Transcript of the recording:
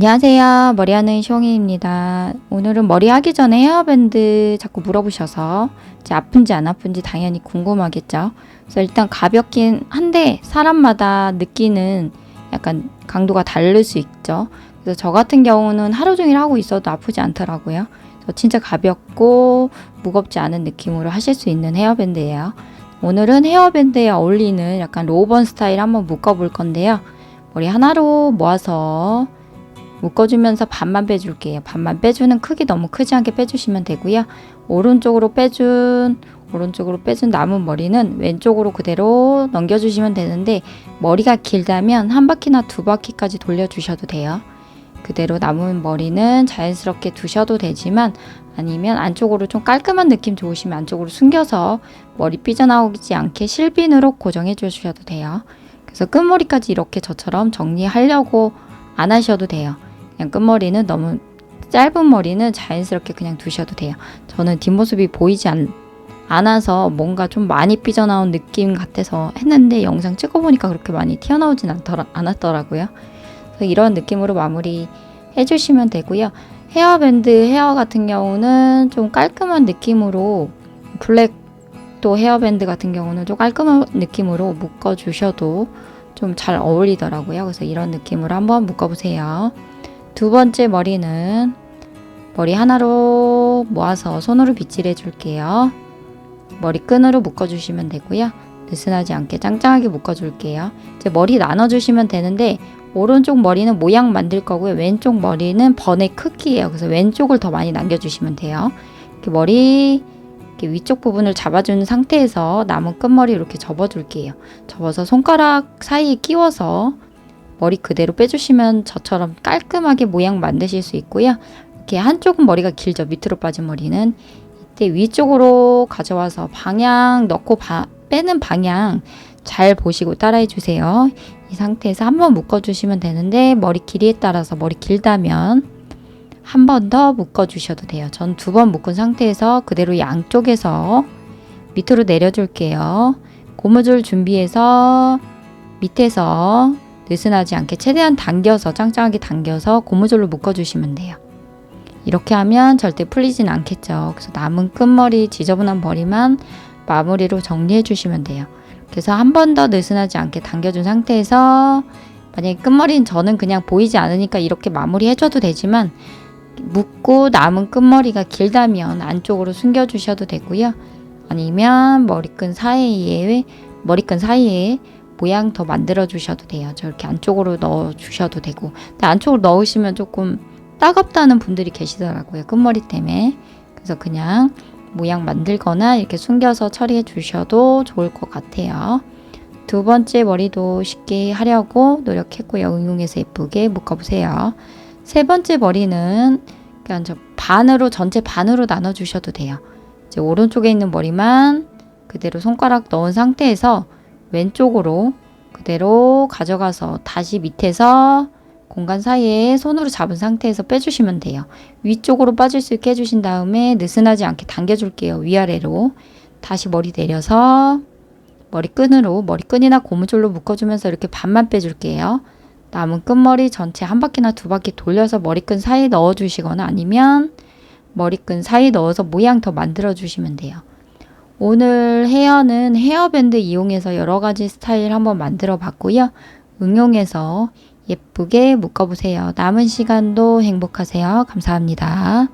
안녕하세요. 머리하는 숑이입니다. 오늘은 머리 하기 전에 헤어밴드 자꾸 물어보셔서 이제 아픈지 안 아픈지 당연히 궁금하겠죠. 그래서 일단 가볍긴 한데 사람마다 느끼는 약간 강도가 다를 수 있죠. 그래서 저 같은 경우는 하루 종일 하고 있어도 아프지 않더라고요. 그래서 진짜 가볍고 무겁지 않은 느낌으로 하실 수 있는 헤어밴드예요. 오늘은 헤어밴드에 어울리는 약간 로번 스타일 한번 묶어볼 건데요. 머리 하나로 모아서 묶어주면서 반만 빼줄게요. 반만 빼주는 크기 너무 크지 않게 빼주시면 되고요. 오른쪽으로 빼준 오른쪽으로 빼준 남은 머리는 왼쪽으로 그대로 넘겨주시면 되는데 머리가 길다면 한 바퀴나 두 바퀴까지 돌려주셔도 돼요. 그대로 남은 머리는 자연스럽게 두셔도 되지만 아니면 안쪽으로 좀 깔끔한 느낌 좋으시면 안쪽으로 숨겨서 머리 삐져나오지 않게 실핀으로 고정해 주셔도 돼요. 그래서 끝머리까지 이렇게 저처럼 정리하려고 안 하셔도 돼요. 그냥 끝머리는 너무 짧은 머리는 자연스럽게 그냥 두셔도 돼요. 저는 뒷모습이 보이지 않, 않아서 뭔가 좀 많이 삐져나온 느낌 같아서 했는데 영상 찍어보니까 그렇게 많이 튀어나오진 않더라, 않았더라고요. 그래서 이런 느낌으로 마무리 해주시면 되고요. 헤어밴드 헤어 같은 경우는 좀 깔끔한 느낌으로 블랙도 헤어밴드 같은 경우는 좀 깔끔한 느낌으로 묶어주셔도 좀 잘 어울리더라고요. 그래서 이런 느낌으로 한번 묶어보세요. 두 번째 머리는 머리 하나로 모아서 손으로 빗질해 줄게요. 머리끈으로 묶어주시면 되고요. 느슨하지 않게 짱짱하게 묶어줄게요. 이제 머리 나눠주시면 되는데 오른쪽 머리는 모양 만들 거고요. 왼쪽 머리는 번의 크기예요. 그래서 왼쪽을 더 많이 남겨주시면 돼요. 이렇게 머리 이렇게 위쪽 부분을 잡아주는 상태에서 남은 끝머리 이렇게 접어줄게요. 접어서 손가락 사이에 끼워서 머리 그대로 빼주시면 저처럼 깔끔하게 모양 만드실 수 있고요. 이렇게 한쪽은 머리가 길죠. 밑으로 빠진 머리는 이때 위쪽으로 가져와서 방향 넣고 바, 빼는 방향 잘 보시고 따라해 주세요. 이 상태에서 한번 묶어 주시면 되는데 머리 길이에 따라서 머리 길다면 한 번 더 묶어 주셔도 돼요. 전 두 번 묶은 상태에서 그대로 양쪽에서 밑으로 내려 줄게요. 고무줄 준비해서 밑에서 느슨하지 않게 최대한 당겨서 짱짱하게 당겨서 고무줄로 묶어주시면 돼요. 이렇게 하면 절대 풀리진 않겠죠. 그래서 남은 끝머리 지저분한 머리만 마무리로 정리해 주시면 돼요. 그래서 한 번 더 느슨하지 않게 당겨준 상태에서 만약에 끝머리는 저는 그냥 보이지 않으니까 이렇게 마무리 해줘도 되지만 묶고 남은 끝머리가 길다면 안쪽으로 숨겨주셔도 되고요. 아니면 머리끈 사이에 머리끈 사이에 모양 더 만들어 주셔도 돼요. 저렇게 안쪽으로 넣어 주셔도 되고. 근데 안쪽으로 넣으시면 조금 따갑다는 분들이 계시더라고요. 끝머리 때문에. 그래서 그냥 모양 만들거나 이렇게 숨겨서 처리해 주셔도 좋을 것 같아요. 두 번째 머리도 쉽게 하려고 노력했고요. 응용해서 예쁘게 묶어보세요. 세 번째 머리는 그냥 저 반으로 전체 반으로 나눠 주셔도 돼요. 이제 오른쪽에 있는 머리만 그대로 손가락 넣은 상태에서 왼쪽으로 그대로 가져가서 다시 밑에서 공간 사이에 손으로 잡은 상태에서 빼주시면 돼요. 위쪽으로 빠질 수 있게 해주신 다음에 느슨하지 않게 당겨줄게요. 위아래로. 다시 머리 내려서 머리끈으로 머리끈이나 고무줄로 묶어주면서 이렇게 반만 빼줄게요. 남은 끝머리 전체 한 바퀴나 두 바퀴 돌려서 머리끈 사이에 넣어주시거나 아니면 머리끈 사이에 넣어서 모양 더 만들어주시면 돼요. 오늘 헤어는 헤어밴드 이용해서 여러 가지 스타일 한번 만들어 봤고요. 응용해서 예쁘게 묶어보세요. 남은 시간도 행복하세요. 감사합니다.